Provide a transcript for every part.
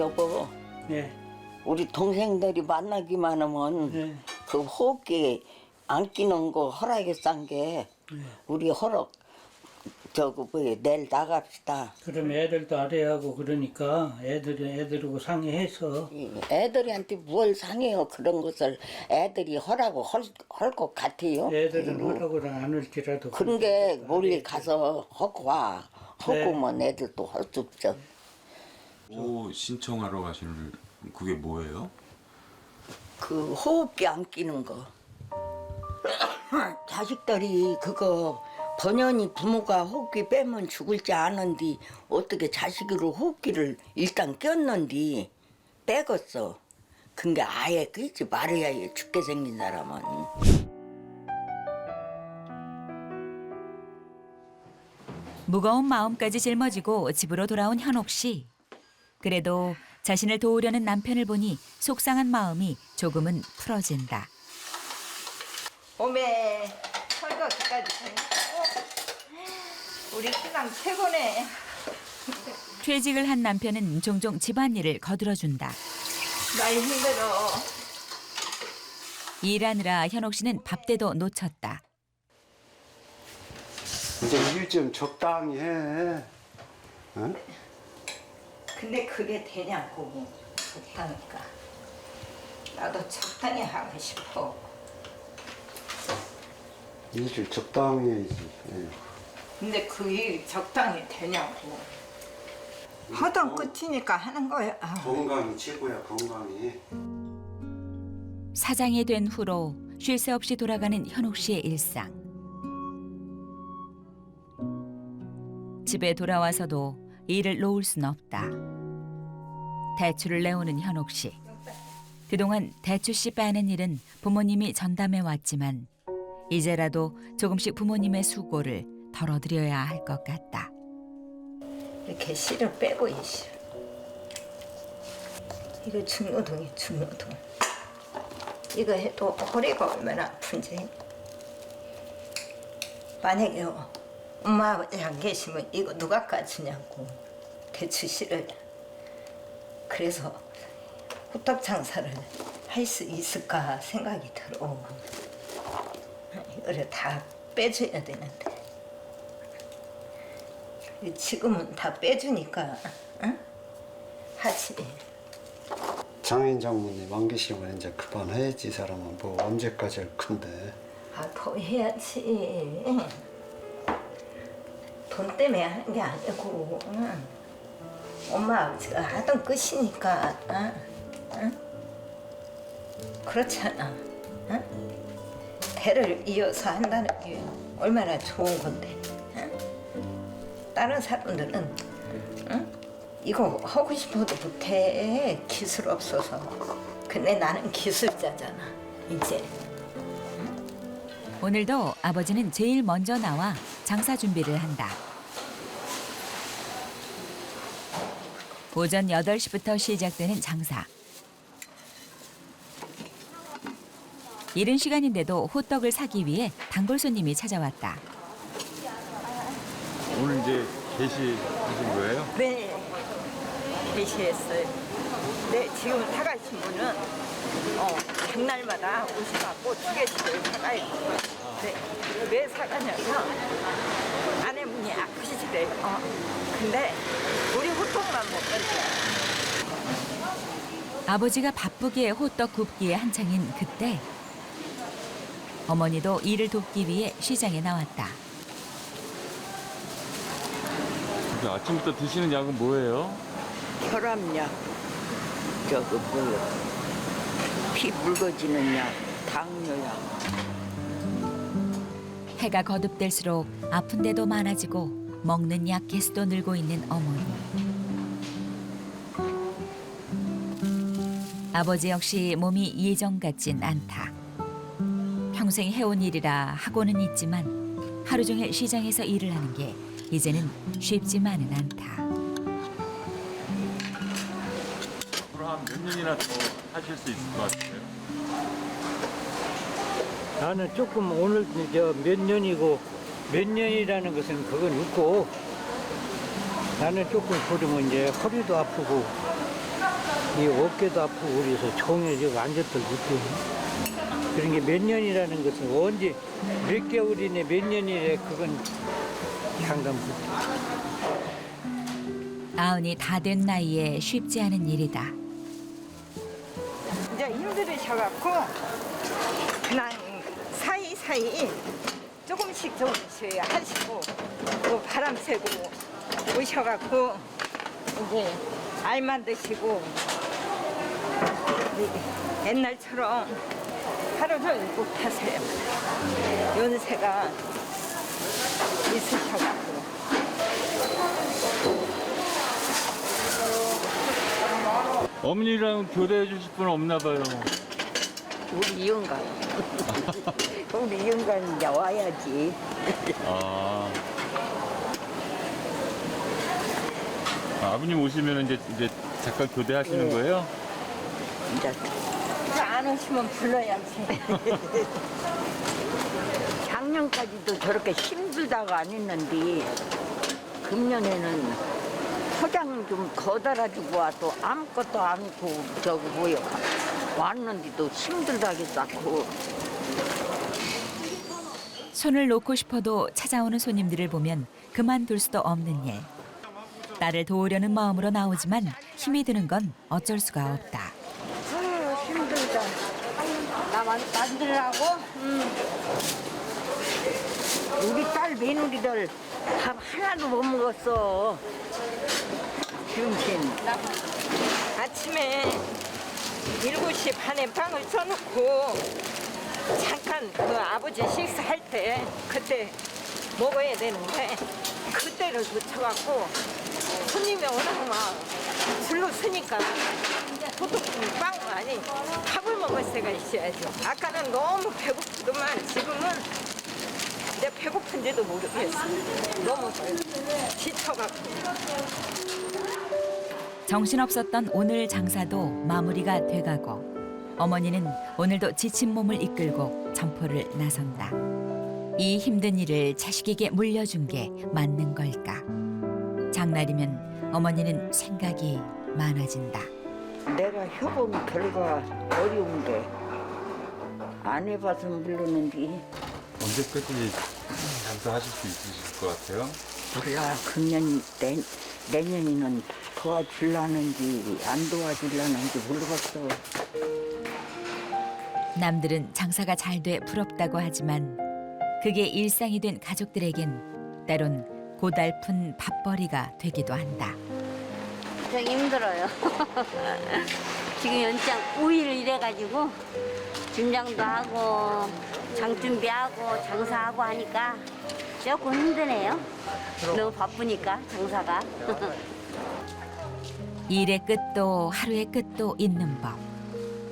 여보. 예, 우리 동생들이 만나기만 하면 예, 그 호흡기 안 끼는 거 허락에 싼게 우리 허락 저거 뭐야 내일 나갑시다. 그럼 애들도 아래하고 그러니까 애들이 애들하고 상의해서. 이 애들한테 뭘 상해요 그런 것을. 애들이 허라고 할것 같아요. 애들은 하라고 안 할지라도 그런 게 멀리 가서 하고 와. 네. 하고면 애들도 할 수 없죠 뭐 신청하러 가시는 그게 뭐예요? 그 호흡기 안 끼는 거. 자식들이 그거 번연히 부모가 호흡기 빼면 죽을지 아는디 어떻게 자식으로 호흡기를 일단 꼈는디 빼겠어. 근데 아예 끼지 말아야 해 죽게 생긴 사람은. 무거운 마음까지 짊어지고 집으로 돌아온 현옥 씨. 그래도 자신을 도우려는 남편을 보니 속상한 마음이 조금은 풀어진다. 오메 설거지까지 해놓고 우리 신랑 최고네 퇴직을 한 남편은 종종 집안일을 거들어준다. 많이 힘들어 일하느라 현옥 씨는 밥때도 놓쳤다. 이제 일 좀 적당히 해. 어? 근데 그게 되냐고 적당히까 나도 적당히 하고 싶어 일좀 적당히 해야지. 예. 근데 그일 적당히 되냐고 하던 끝이니까 하는 거야 건강이 최고야, 건강이. 사장이 된 후로 쉴 새 없이 돌아가는 현옥 씨의 일상. 집에 돌아와서도 일을 놓을 순 없다. 대출을 내오는 현옥 씨. 그동안 대출 씨 빼는 일은 부모님이 전담해 왔지만 이제라도 조금씩 부모님의 수고를 덜어드려야 할 것 같다. 이렇게 씨를 빼고 있어 이거 중노동이 중노동 이거 해도 허리가 얼마나 아픈지 만약에 엄마 아버지 안 계시면 이거 누가 까주냐고 대추 씨를 그래서 호떡 장사를 할 수 있을까 생각이 들어 이거를 다 빼줘야 되는데 지금은 다 빼주니까 응? 하지 장인 장모님 안 계시면 이제 그만해야지, 이 사람은. 뭐 언제까지 할 건데. 아, 더 해야지. 돈 때문에 하는 게 아니고, 응. 엄마 아버지가 하던 끝이니까, 응? 응? 그렇잖아. 응? 대를 이어서 한다는 게 얼마나 좋은 건데. 응? 다른 사람들은 응? 이거 하고 싶어도 못해. 기술 없어서. 근데 나는 기술자잖아, 이제. 오늘도 아버지는 제일 먼저 나와 장사 준비를 한다. 오전 8시부터 시작되는 장사. 이른 시간인데도 호떡을 사기 위해 단골 손님이 찾아왔다. 오늘 이제 게시하신 거예요? 네, 게시했어요. 네, 지금 사가신 분은 어, 백날마다 오셔갖고 두 개씩을 사가요. 네, 왜 사가냐면 분이 아프시대요. 어, 근데 우리 호떡만 먹던데 아버지가 바쁘게 호떡 굽기에 한창인 그때 어머니도 일을 돕기 위해 시장에 나왔다. 아침부터 드시는 약은 뭐예요? 혈압약 저거 뭐야 피 묽어지는 약 당뇨약 해가 거듭될수록 아픈 데도 많아지고 먹는 약 개수도 늘고 있는 어머니. 아버지 역시 몸이 예전 같진 않다. 평생 해온 일이라 하고는 있지만 하루 종일 시장에서 일을 하는 게 이제는 쉽지만은 않다. 앞으로 한 몇 년이나 더 하실 수 있을 것 같아요? 나는 조금 오늘 저 몇 년이고 몇 년이라는 것은 그건 있고 나는 조금 그러면 이제 허리도 아프고 이 어깨도 아프고 그래서 종일 지금 앉았들 못해요. 그런 게 몇 년이라는 것은 언제 몇 개월이네 몇 년이래 그건 상관 못해. 아흔이 다 된 나이에 쉽지 않은 일이다. 이제 힘들으셔갖고 그냥 사이사이 조금씩 조금씩 하시고 또 바람 쐬고 오셔갖고 이제 알만 드시고 이- 옛날처럼 하루 종일 못 하세요. 연세가 있으셔갖고 어머니랑 교대해 주실 분 없나 봐요. 우리 이은가. 우리 이은가는 이제 와야지. 아. 아, 아 버님 오시면 이제 이제 잠깐 교대하시는 네. 거예요? 이제 안 오시면 불러야지. 작년까지도 저렇게 힘들다가 안 했는데 금년에는 포장 좀 거달아주고 와도 아무것도 않고 저기 뭐야 왔는데도 힘들다게 쌓고 손을 놓고 싶어도 찾아오는 손님들을 보면 그만둘 수도 없는 일. 딸을 도우려는 마음으로 나오지만 힘이 드는 건 어쩔 수가 없다. 아유 힘들다 나 만, 만들라고? 우리 딸 며느리들 밥 하나도 못 먹었어 지금신 아침에 7시 반에 빵을 써놓고 잠깐 그 아버지 식사할 때 그때 먹어야 되는데 그때를 놓쳐갖고 손님이 막 줄로 서니까 보통 빵 아니 밥을 먹을 때가 있어야죠. 아까는 너무 배고프더만 지금은 이제 배고픈지도 모르겠어. 너무 지쳐갖고. 정신없었던 오늘 장사도 마무리가 돼가고 어머니는 오늘도 지친 몸을 이끌고 점포를 나선다. 이 힘든 일을 자식에게 물려준 게 맞는 걸까? 장날이면 어머니는 생각이 많아진다. 내가 해본 결과 어려운 게안 해봐서 모르는데 언제까지 장사하실 수 있으실 것 같아요? 몰라 금년 내, 내년에는 도와줄라는지 안 도와줄라는지 모르겠어 남들은 장사가 잘 돼 부럽다고 하지만 그게 일상이 된 가족들에겐 때론 고달픈 밥벌이가 되기도 한다. 되게 힘들어요. 지금 연장 5일을 일해가지고 김장도 하고 장 준비하고 장사하고 하니까 조금 힘드네요. 너무 바쁘니까 장사가. 일의 끝도 하루의 끝도 있는 법.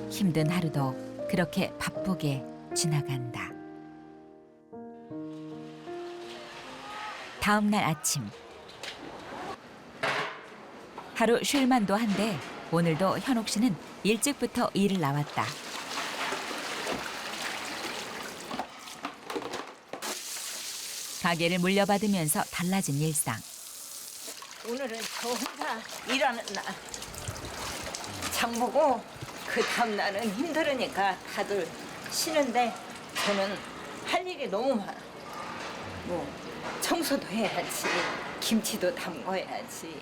힘든 하루도 그렇게 바쁘게 지나간다. 다음 날 아침. 하루 쉴만도 한데 오늘도 현옥 씨는 일찍부터 일을 나왔다. 가게를 물려받으면서 달라진 일상. 오늘은 저 혼자 일하는 날. 장 보고 그 다음 날은 힘들으니까 다들 쉬는데 저는 할 일이 너무 많아. 뭐 청소도 해야지, 김치도 담궈야지.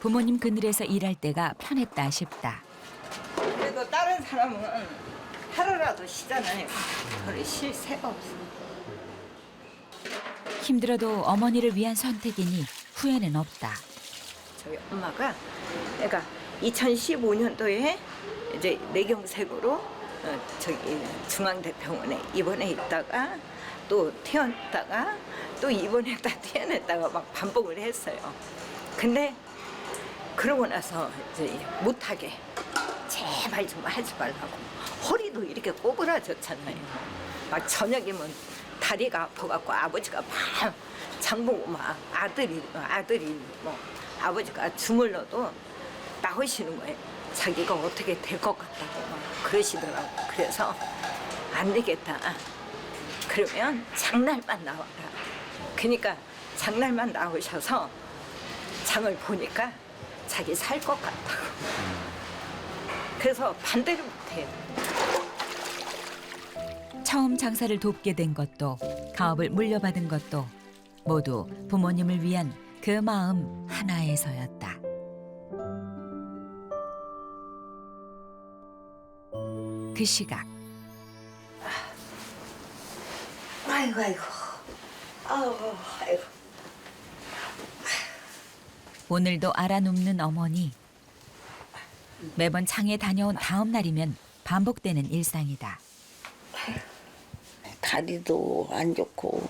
부모님 그늘에서 일할 때가 편했다 싶다. 그래도 다른 사람은 하루라도 쉬잖아요. 저를 쉴 새가 없어. 힘들어도 어머니를 위한 선택이니 후회는 없다. 저희 엄마가 내가 2015년도에 이제 뇌경색으로 어, 저기 중앙대병원에 입원해 있다가 또 퇴원했다가 또 입원했다 퇴원했다가 막 반복을 했어요. 근데 그러고 나서 이제 못하게 제발 좀 하지 말라고 허리도 이렇게 꼬부라졌잖아요. 막 저녁이면 다리가 아파갖고 아버지가 막 장보고 막 아들이 아들이 뭐 아버지가 주물러도 나오시는 거예요. 자기가 어떻게 될 것 같다고 막 그러시더라고. 그래서 안 되겠다. 그러면 장날만 나와라. 그러니까 장날만 나오셔서 장을 보니까 자기 살 것 같다고. 그래서 반대를 못해요. 처음 장사를 돕게 된 것도 가업을 물려받은 것도 모두 부모님을 위한 그 마음 하나에서였다. 그 시각 아이고 아이고. 아우 아이고. 오늘도 알아눕는 어머니. 매번 장에 다녀온 다음 날이면 반복되는 일상이다. 다리도 안 좋고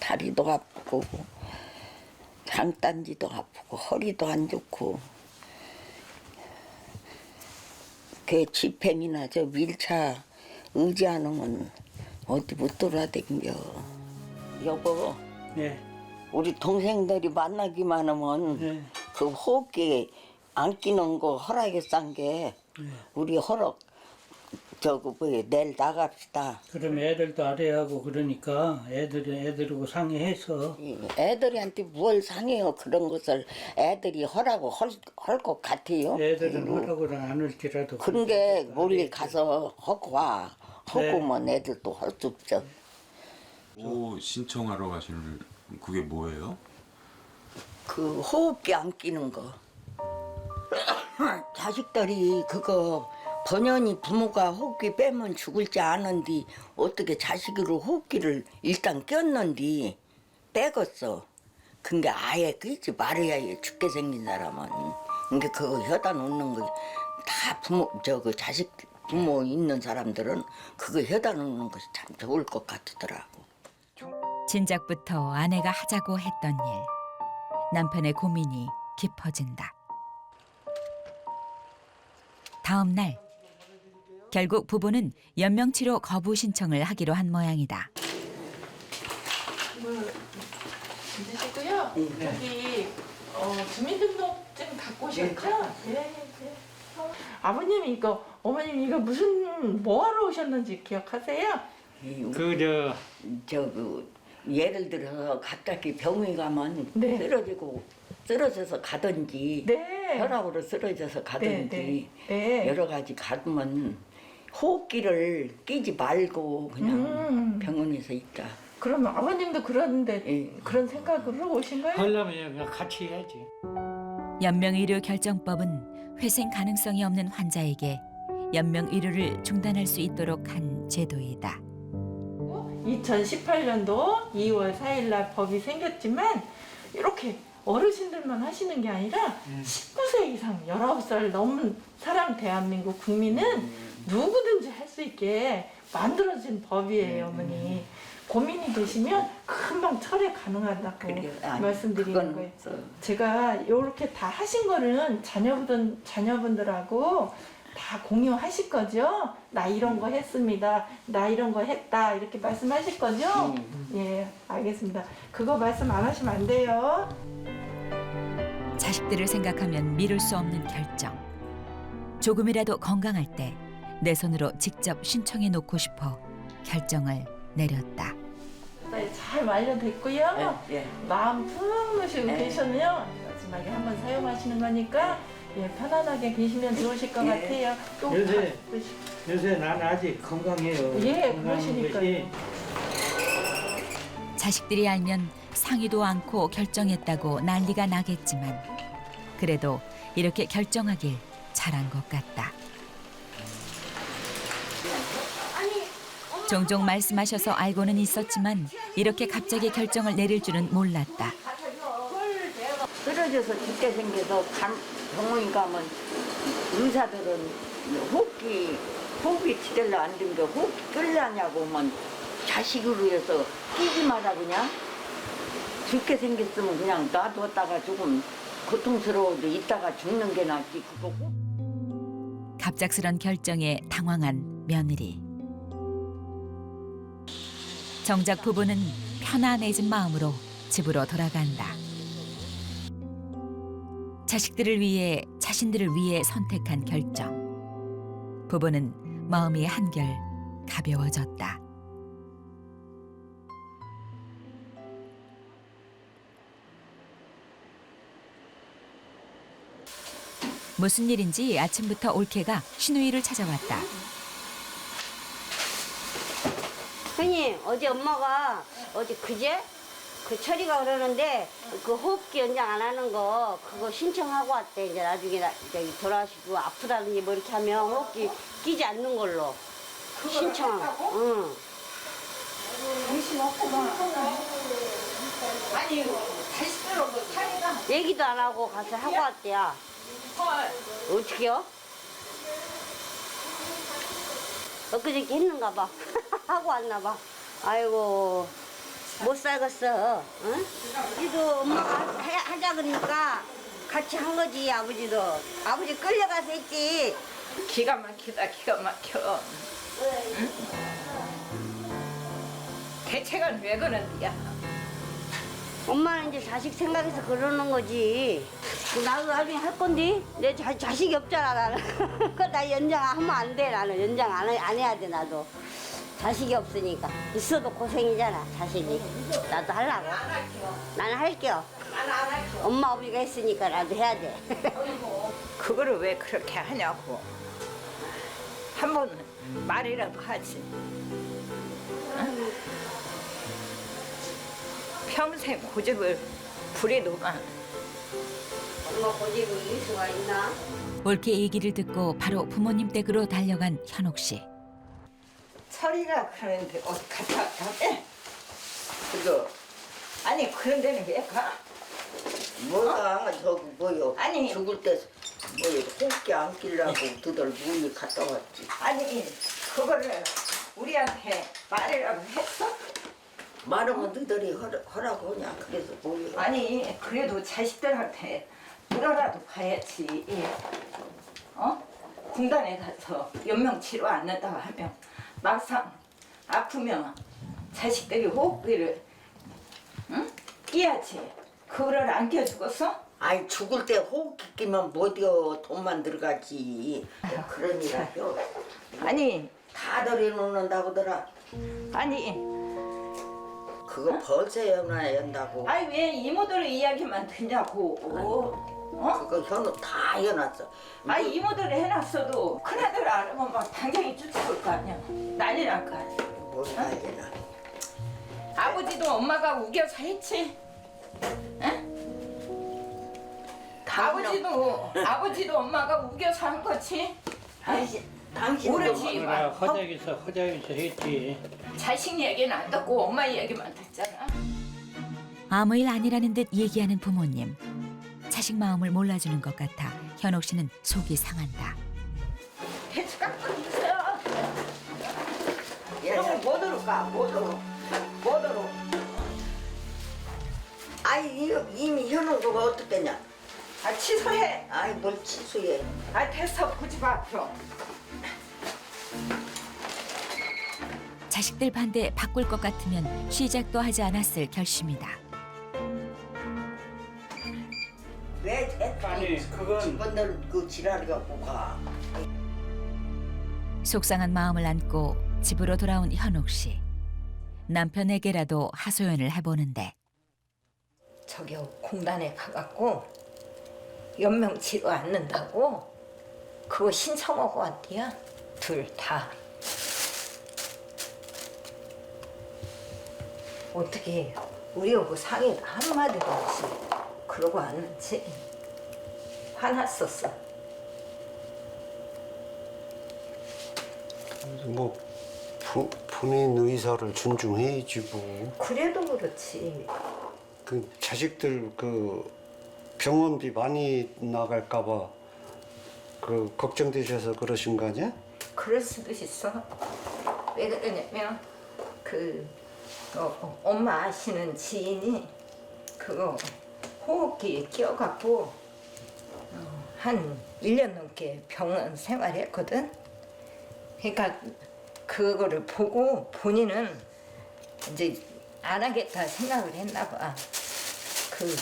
다리도 아프고 장단지도 아프고 허리도 안 좋고 그 집행이나 저 밀차 의지 안 하면 어디 못 돌아다녀 여보 네. 우리 동생들이 만나기만 하면 네. 그 호흡기 안 끼는 거 허락에 싼 게 우리 허락 저거 뭐야 내일 나갑시다 그럼 애들도 아래하고 그러니까 애들이 애들하고 상의해서 이 애들한테 뭘 상해요 그런 것을 애들이 허라고 할것 같아요. 애들은 허락을 안 할지라도 그런 게 멀리 가서 하고 와. 하고 뭐 애들도 할 수 없죠. 뭐 신청하러 가시는 그게 뭐예요? 그 호흡기 안 끼는 거. 자식들이 그거 번연히 부모가 호흡기 빼면 죽을지 아는디 어떻게 자식으로 호흡기를 일단 꼈는디 빼겠어. 근데 아예 끼지 말아야 해 죽게 생긴 사람은. 근데 그거 혀다 놓는 거 다 부모 저 그 자식 부모 있는 사람들은 그거 혀다 놓는 것이 참 좋을 것 같더라고. 진작부터 아내가 하자고 했던 일. 남편의 고민이 깊어진다. 다음 날 결국 부부는 연명치료 거부 신청을 하기로 한 모양이다. 되시고요. 여기 어, 주민등록증 갖고 오셨죠? 네. 네. 아버님 이거 어머님 이거 무슨 뭐 하러 오셨는지 기억하세요? 그저 저 그 예를 들어서 갑자기 병에 가면 네. 쓰러지고 쓰러져서 가든지 네. 혈압으로 쓰러져서 가든지 네, 네. 네. 여러 가지 가면 호흡기를 끼지 말고 그냥 음. 병원에서 있다. 그러면 아버님도 그런데 예. 그런 생각으로 오신 거예요? 하려면 그냥 같이 해야지. 연명 의료 결정법은 회생 가능성이 없는 환자에게 연명 의료를 중단할 수 있도록 한 제도이다. 2018년도 2월 4일 날 법이 생겼지만 이렇게 어르신들만 하시는 게 아니라 19세 이상 19살 넘은 사람 대한민국 국민은 누구든지 할 수 있게 만들어진 법이에요, 어머니. 고민이 되시면 금방 철회 가능하다고 그래요. 아니, 말씀드리는 그건 거예요. 없어. 제가 이렇게 다 하신 거는 자녀분 자녀분들하고 다 공유하실 거죠? 나 이런 거 했습니다. 나 이런 거 했다. 이렇게 말씀하실 거죠? 예, 알겠습니다. 그거 말씀 안 하시면 안 돼요. 자식들을 생각하면 미룰 수 없는 결정. 조금이라도 건강할 때 내 손으로 직접 신청해 놓고 싶어 결정을 내렸다. 네, 잘 완료됐고요. 예, 예. 마음 푹 놓으시고 네. 계셔면요. 마지막에 한번 사용하시는 거니까 예, 편안하게 계시면 좋으실 것 예. 같아요. 또 요새 다- 요새 난 아직 건강해요. 예, 그러시니까요. 자식들이 알면 상의도 않고 결정했다고 난리가 나겠지만 그래도 이렇게 결정하길 잘한 것 같다. 종종 말씀하셔서 알고는 있었지만 이렇게 갑자기 결정을 내릴 줄은 몰랐다. 쓰러져서 죽게 생겨서 간, 병원에 가면 의사들은 호흡기 호흡이 지대로 안된게 호흡기 끌려냐고 하면 자식으로 해서 끼지 마라 그냥 죽게 생겼으면 그냥 놔뒀다가 조금 고통스러워도 있다가 죽는 게 낫지 그거 갑작스런 결정에 당황한 며느리. 정작 부부는 편안해진 마음으로 집으로 돌아간다. 자식들을 위해 자신들을 위해 선택한 결정. 부부는 마음이 한결 가벼워졌다. 무슨 일인지 아침부터 올케가 신우이를 찾아왔다. 형님 어제 엄마가 어제 그제 그 철이가 그러는데 그 호흡기 연장 안 하는 거 그거 신청하고 왔대 이제 나중에 나, 저기 돌아가시고 아프다든지 뭐 이렇게 하면 호흡기 끼지 않는 걸로 신청. 응. 아니 자식들은 뭐 사이가 얘기도 안 하고 가서 하고 왔대야. 어떻게요? 엊그저께 했는가 봐. 하고 왔나 봐. 아이고, 못 살겠어. 응? 우리도 엄마가 하, 하자 그러니까 같이 한 거지, 아버지도. 아버지 끌려가서 했지. 기가 막히다 기가 막혀. 응? 대체가 왜 그런데야? 엄마는 이제 자식 생각해서 그러는 거지. 나도 나중에 할 건데 내 자, 자식이 없잖아 나는. 그나 연장하면 안 돼 나는 연장 안, 해- 안 해야 돼 나도. 자식이 없으니까 있어도 고생이잖아 자식이. 나도 하려고. 나는 할게요. 엄마 아버지가 했으니까 나도 해야 돼. 그거를 왜 그렇게 하냐고. 한 번 말이라도 하지. 응? 평생 고집을 부리도만 엄마 고집이 이길 수가 있나? 올케 얘기를 듣고 바로 부모님 댁으로 달려간 현옥 씨. 철이라 그러는데 어디 갔다 왔다며? 그거 아니 그런 데는 왜 가? 뭐가 저기 뭐요 아니. 죽을 때 뭐요 호흡기 안 끼려고 너들 문이 갔다 왔지 아니 그거를 우리한테 말이라고 했어? 말하면 너들이 허라, 허라고 하냐 그래서 뭐요. 아니 그래도 자식들한테 물어라도 가야지. 어? 군단에 가서 연명 치료 않는다 하면 막상 아프면 자식들이 호흡기를 응? 끼야지. 그거를 안 끼워주겠어? 아니 죽을 때 호흡기 끼면 못이여. 돈만 들어가지. 그런 일 하죠 아니. 다 들여놓는다고 더라. 아니 그거 벌써 연화야 연다고. 아니 왜 이모들 이야기만 듣냐고. 어? 그거 현우 다 해놨어. 아니 이모들 해놨어도 큰아들 알으면 막 당장에 쫓아올 거 아니야. 난리 날 거 아니야. 뭘 알려나 아버지도 엄마가 우겨서 했지. 응? 아버지도 아버지도 엄마가 우겨서 한 거지. 당신 당신 모르지. 그래 허작에서 허작에서 했지. 자식 얘기는 안 듣고 엄마 얘기만 듣잖아. 아무 일 아니라는 듯 얘기하는 부모님. 자식 마음을 몰라주는 것 같아 현옥 씨는 속이 상한다. 대추 깎고 있어요. 예, 그럼 못 오를까? 못 오르. 못 오르. 아이 이- 이미 현우가 어떻겠냐 아 취소해. 아이 뭘 취소해 아 됐어 보지 마 그럼. 자식들 반대 바꿀 것 같으면 시작도 하지 않았을 결심이다. 왜 아니, 그건- 그 지랄이 갖고 가 속상한 마음을 안고 집으로 돌아온 현옥 씨. 남편에게라도 하소연을 해보는데 저기 공단에 가갖고 연명 치료 않는다고 그거 신청하고 왔대요. 둘 다. 어떻게 우리하고 상의도 한마디도 없이 그러고 왔는지 화났었어. 뭐 부, 본인 의사를 존중해야지 뭐. 그래도 그렇지. 그 자식들 그 병원비 많이 나갈까봐 그 걱정되셔서 그러신 거 아니야? 그럴 수도 있어. 왜 그러냐면 그 어, 어, 엄마 아시는 지인이 그거 호흡기에 끼어갖고 어, 한 1년 넘게 병원 생활했거든. 그러니까 그거를 보고 본인은 이제 안 하겠다 생각을 했나 봐. 그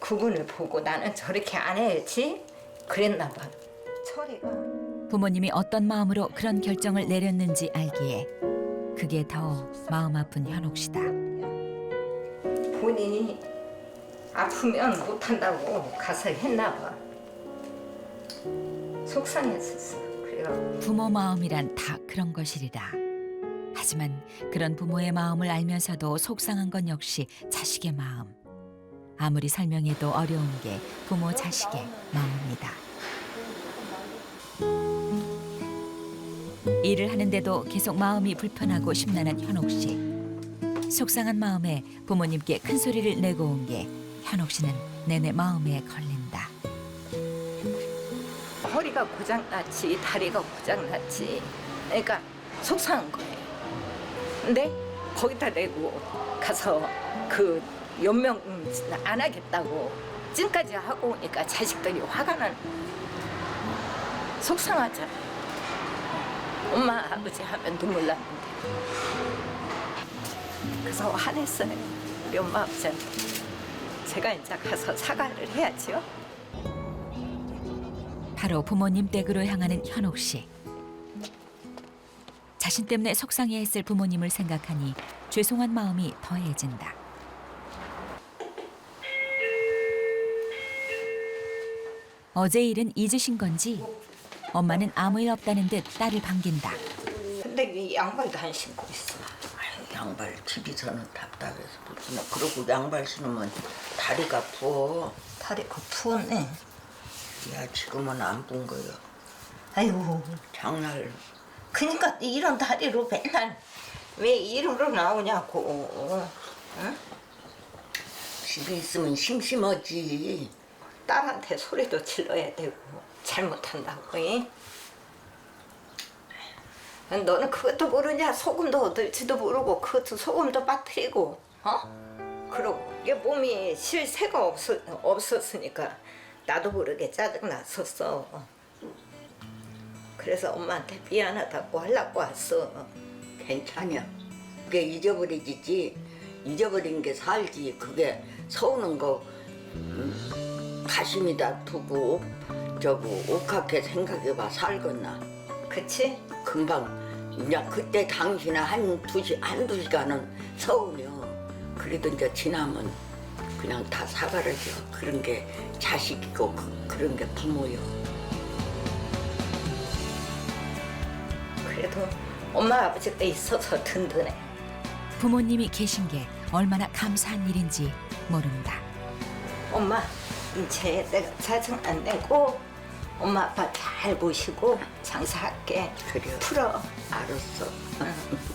그분을 보고 나는 저렇게 안 해야지 그랬나 봐. 철이가 부모님이 어떤 마음으로 그런 결정을 내렸는지 알기에 그게 더 마음 아픈 현옥 씨다. 본인이 아프면 못한다고 가서 했나 봐. 속상했었어. 그래가 부모 마음이란 다 그런 것이리라. 하지만 그런 부모의 마음을 알면서도 속상한 건 역시 자식의 마음. 아무리 설명해도 어려운 게 부모 자식의 마음이다. 일을 하는데도 계속 마음이 불편하고 심란한 현옥 씨. 속상한 마음에 부모님께 큰 소리를 내고 온 게 현옥 씨는 내내 마음에 걸린다. 허리가 고장났지 다리가 고장났지 그러니까 속상한 거예요 근데 거기다 대고 가서 그 연명 음, 안 하겠다고 찐까지 하고 오니까 자식들이 화가 거예요. 속상하잖아요 엄마 아버지 하면 눈물 났는데. 그래서 화냈어요. 우리 엄마 아버지한테. 제가 이제 가서 사과를 해야죠 바로 부모님 댁으로 향하는 현옥 씨. 자신 때문에 속상해했을 부모님을 생각하니 죄송한 마음이 더해진다. 어제 일은 잊으신 건지 엄마는 아무 일 없다는 듯 딸을 반긴다. 근데 이 양말도 안 신고 있어. 아유, 양발 집에서는 답답해서 못 신어. 그러고 양발 신으면 다리가 부어. 다리가 부었네. 야 지금은 안 부은 거요. 아이고. 장날 그러니까 이런 다리로 맨날 왜 이름으로 나오냐고. 응? 집에 있으면 심심하지. 딸한테 소리도 질러야 되고 잘못한다고. 이? 너는 그것도 모르냐? 소금도 얻을지도 모르고 그것도 소금도 빠뜨리고 어? 그러고 이게 몸이 쉴 새가 없어, 없었으니까 나도 모르게 짜증났었어. 그래서 엄마한테 미안하다고 하려고 왔어. 괜찮아. 그게 잊어버리지. 잊어버린 게 살지. 그게 서우는 거 음, 가심이다 두고 저거 옥하게 생각해봐 살겠나. 그치? 금방 이제 그때 당신은 한두 시, 한두 시간은 서우며 그래도 이제 지나면 그냥 다 사과를 줘. 그런 게 자식이고 그, 그런 게 부모요. 그래도 엄마 아버지가 있어서 든든해. 부모님이 계신 게 얼마나 감사한 일인지 모른다. 엄마 이제 내가 짜증 안 내고 엄마 아빠 잘 모시고 장사할게. 그래요. 풀어. 알았어. 응.